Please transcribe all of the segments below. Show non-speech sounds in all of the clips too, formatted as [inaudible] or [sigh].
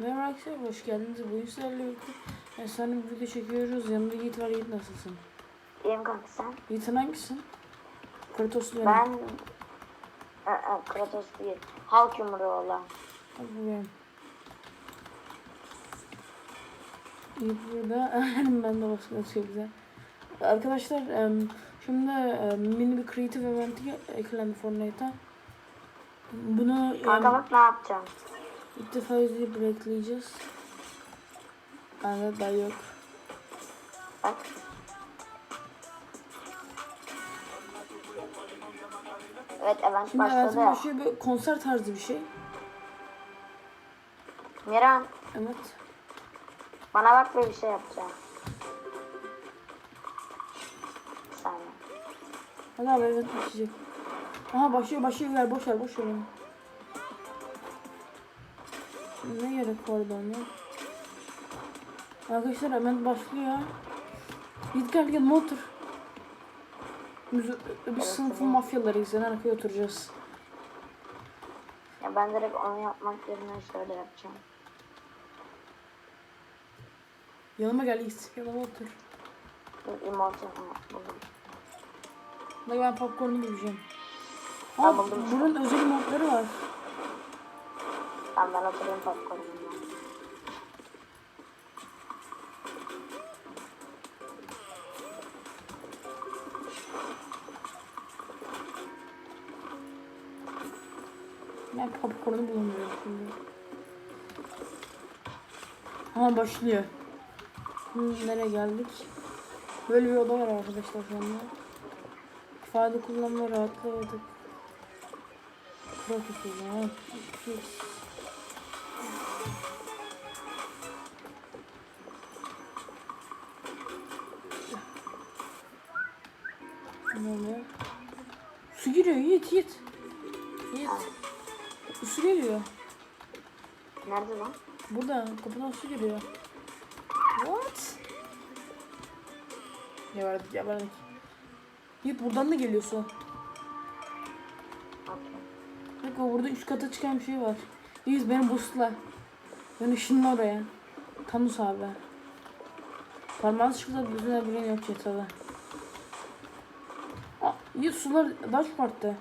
Merhaba arkadaşlar, hoş geldiniz. Bugün sizlerle birlikte efsane bir video çekiyoruz. Yanımda Yiğit var. Yiğit nasılsın? İyiyim kanka sen. Yiğit'in hangisin? Kratoslu benim. Ben... Aa, Kratos değil. Halk yumruğu olan. Bu benim. Yiğit burada. [laughs] ben de başka çok güzel. Arkadaşlar şimdi mini bir creative event eklendi Fortnite'a. Bunu Kanka bak ne yapacağım. İlk defa izleyip ekleyeceğiz. Evet ben yok. Evet event Şimdi başladı. hayatım başlıyor böyle konser tarzı bir şey. Miran Evet. bana bak ve bir şey yapacağım. Bir saniye. Hadi abi evet başlayacak. Aha başlıyor başlıyor ver boş ver boş ver onu. Ne gerek vardı ona? Arkadaşlar hemen başlıyor. Git gel otur. Biz bir sınıfın mafyalarıyız. Yani arkaya oturacağız. Ya ben direkt onu yapmak yerine şöyle yapacağım. Yanıma gel Yiğit. Yanıma otur. Yapmak buldum. Ben popcornu yiyeceğim. Aa, buldum. bunun özel modları var. Tamam ben oturayım popcornumla. Ben popcornu bulamıyorum şimdi. Ha başlıyor. Şimdi nereye geldik? Böyle bir oda var arkadaşlar şu anda. İfade kullanma rahatladık. Protokol Ne oluyor? Su giriyor Yiğit Yiğit. Yiğit. Su geliyor. Nerede lan? Burada kapıdan su geliyor. What? Geberdik geberdik. Yiğit buradan da geliyor su. Bak o burada üst kata çıkan bir şey var. Yiğit beni boostla. Ben ışınla oraya. Thanos abi. Parmağını çıksa bütün evren yok çetada. Yiğit sular daha çok arttı.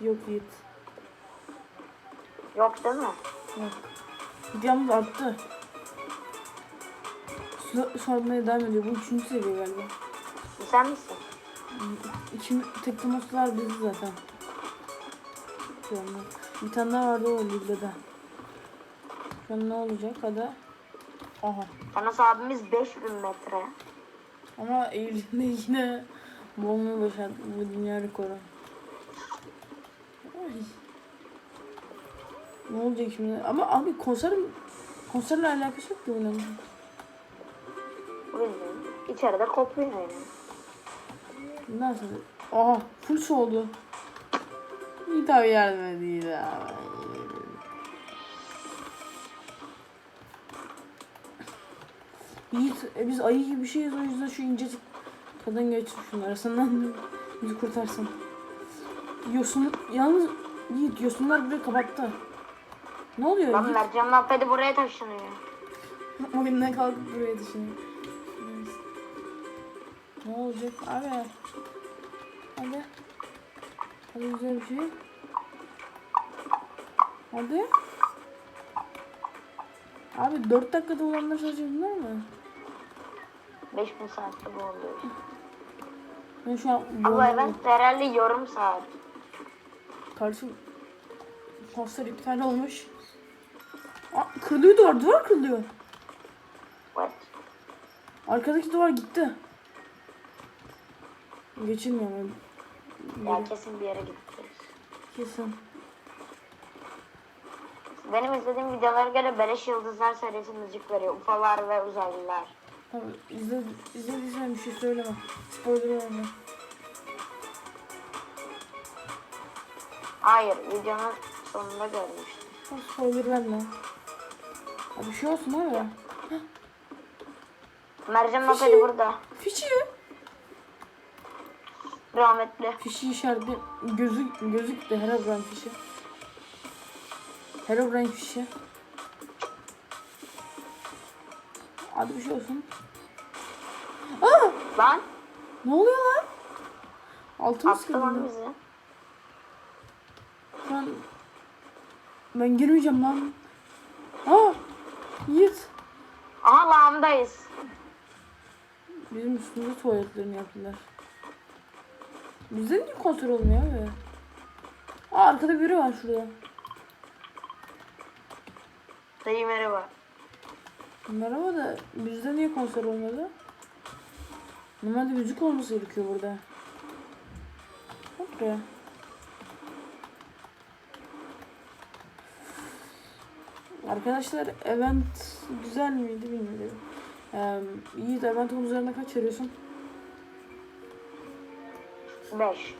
Yok Yiğit. Yok değil mi? Yok. Yalnız arttı. Su, devam ediyor. Bu üçüncü seviye galiba. Sen misin? İçim tek temaslar bizi zaten. Bir tane daha vardı o ligde. An ne olacak hadi. Aha. Thanos abimiz 5000 metre. Ama eğildiğinde yine boğulmayı başardı. Bu dünya rekoru. Ay. Ne olacak şimdi? Ama abi konser konserle alakası yok ki bunun. Bildiğin. İçeride kopuyor yani. Nasıl? Aha full oldu. İyi tabi yardım edeyim. Yiğit e, biz ayı gibi bir şeyiz o yüzden şu incecik kadın geçsin şunun arasından bizi kurtarsın. Yosun yalnız Yiğit yosunlar burayı kapattı. Ne oluyor Lan Yiğit? Mercan Mahpedi buraya taşınıyor. Oyundan kalkıp buraya düşünüyor. Neyse. Ne olacak abi? Hadi. Hadi güzel bir şey. Hadi. Abi 4 dakikada olanlar sadece bunlar mı? 5000 saatte bu oluyor. Ben şu an boğulmadım. event herhalde yarım saat. Kardeşim poster iptal olmuş. Aa, kırılıyor duvar, duvar kırılıyor. What? Arkadaki duvar gitti. Geçilmiyor mu? Ya kesin bir yere gitti. Kesin. Benim izlediğim videolara göre Beleş Yıldızlar serisi müzik veriyor. Ufalar ve uzaylılar. Tamam izle, izlediysen bir şey söyleme. Spoiler verme. Hayır videonun sonunda görmüştüm. Tamam spoiler verme. Ya bir şey olsun abi. Mercan Mahpedi burada. Fişi. Rahmetli. Fişi işareti gözük gözüktü Herobrine fişi. Herobrine fişi. Hadi bir şey olsun. Aa! Lan Ne oluyor lan? Altımız attı lan bizi. Ben, ben girmeyeceğim lan. Aa! Yiğit. Aha lağımdayız. Bizim üstümüze tuvaletlerini yaptılar. Bizde niye kontrol olmuyor abi? Aa, arkada biri var şurada. Dayı merhaba. Merhaba da bizde niye konser olmadı? Normalde müzik olması gerekiyor burada. Bak buraya. Arkadaşlar event güzel miydi bilmiyorum. Ee, Yiğit event onun üzerine kaç veriyorsun? 5.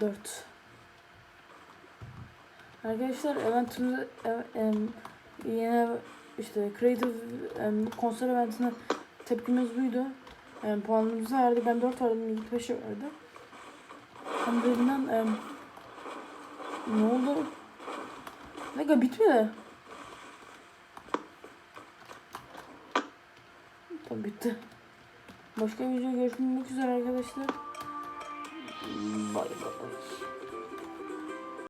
4. Arkadaşlar eventimize ev, em, yine işte creative em, konser eventine tepkimiz buydu. Em, puanımızı verdi. Ben 4 verdim. Yiğit 5 verdi. Hem birinden em, ne oldu? Ne kadar bitmedi. Tamam bitti. Başka bir video görüşmek üzere arkadaşlar. Bay bay.